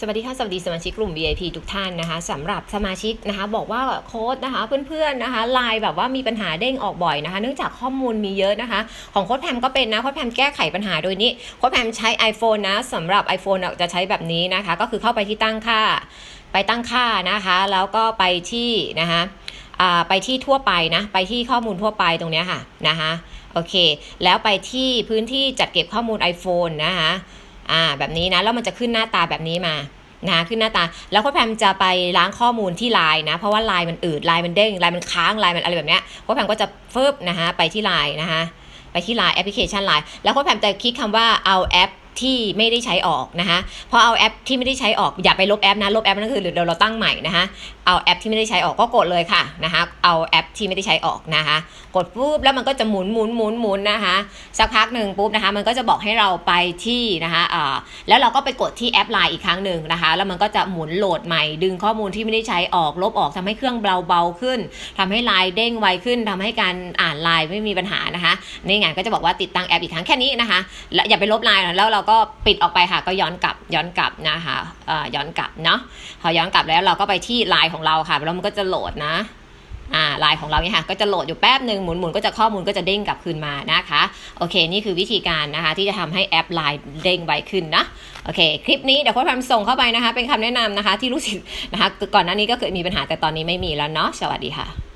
สวัสดีค่ะ สวัสดีสมาชิกกลุ่ม VIP ทุกท่านนะคะสำหรับสมาชิกนะคะ บอกว่าโค้ดนะคะเพื่อนๆนะคะไลน์แบบว่ามีปัญหาเด้งออกบ่อยนะคะ เนื่องจากข้อมูลมีเยอะนะคะ ของโค้ดแพมก็เป็นนะโค้ดแพมแก้ไขปัญหาโดยนี้โค้ดแพมใช้ iPhone นะสำหรับ iPhone จะใช้แบบนี้นะคะ ก็คือเข้าไปที่ตั้งค่า ไปตั้งค่านะคะ แล้วก็ไปที่นะคะไปที่ทั่วไปนะไปที่ข้อมูลทั่วไปตรงนี้ค่ะนะคะโอเค แล้วไปที่พื้นที่จัดเก็บข้อมูล iPhone นะคะ อ่าแบบนี้นะแล้วมันจะขึ้นหน้าตาแบบนี้มานะขึ้นหน้าตา แล้วพ่อแพมจะไปล้างข้อมูลที่ไลน์นะ เพราะว่าไลน์มันอืดไลน์มันเด้งไลน์มันค้างไลน์มันอะไรแบบเนี้ยพ่อแพมก็จะเฟิบนะคะไปที่ไลน์นะคะไปที่ไลน์แอปพลิเคชันไลน์แล้วพ่อแพมจะคลิกคำว่าเอาแอป ที่ไม่ได้ใช้ออกนะคะพอเอาแอปที่ไม่ได้ใช้ออกอย่าไปลบแอปนะลบแอปนั่นคือเดี๋ยวเราตั้งใหม่นะคะเอาแอปที่ไม่ได้ใช้ออกก็กดเลยค่ะนะคะเอาแอปที่ไม่ได้ใช้ออกนะคะกดปุ๊บแล้วมันก็จะหมุนหมุนหมุนหมุนนะคะสักพักหนึ่งปุ๊บนะคะมันก็จะบอกให้เราไปที่นะคะอ่าแล้วเราก็ไปกดที่แอปไลน์อีกครั้งหนึ่งนะคะแล้วมันก็จะหมุนโหลดใหม่ ดึงข้อมูลที่ไม่ได้ใช้ออกลบออกทำให้เครื่องเบาเบาขึ้นทำให้ไลน์เด้งไวขึ้นทำให้การอ่านไลน์ไม่มีปัญหานะคะนี่ไงก็จะบอกว่าติดตั้งแอปอีกครั้งแค่นี้นะคะและอย่าไปลบไลน์แล้วเราก็ปิดออกไปค่ะก็ย้อนกลับย้อนกลับนะคะอ่าย้อนกลับเนาะพอย้อนกลับแล้วเราก็ไปที่ไลน์ของเราค่ะแล้วมันก็จะโหลดนะอ่าไลน์ของเราเนี่ยค่ะก็จะโหลดอยู่แป๊บหนึ่งหมุนหมุนก็จะข้อมูลก็จะเด้งกลับคืนมานะคะโอเค นี่คือวิธีการนะคะที่จะทำให้แอปไลน์เด้งไวขึ้นนะโอเค คลิปนี้เดี๋ยวโค้ชแพมส่งเข้าไปนะคะ เป็นคำแนะนำนะคะ ที่รู้สึกนะคะก่อนหน้านี้ก็เคยมีปัญหาแต่ตอนนี้ไม่มีแล้วเนาะสวัสดีค่ะ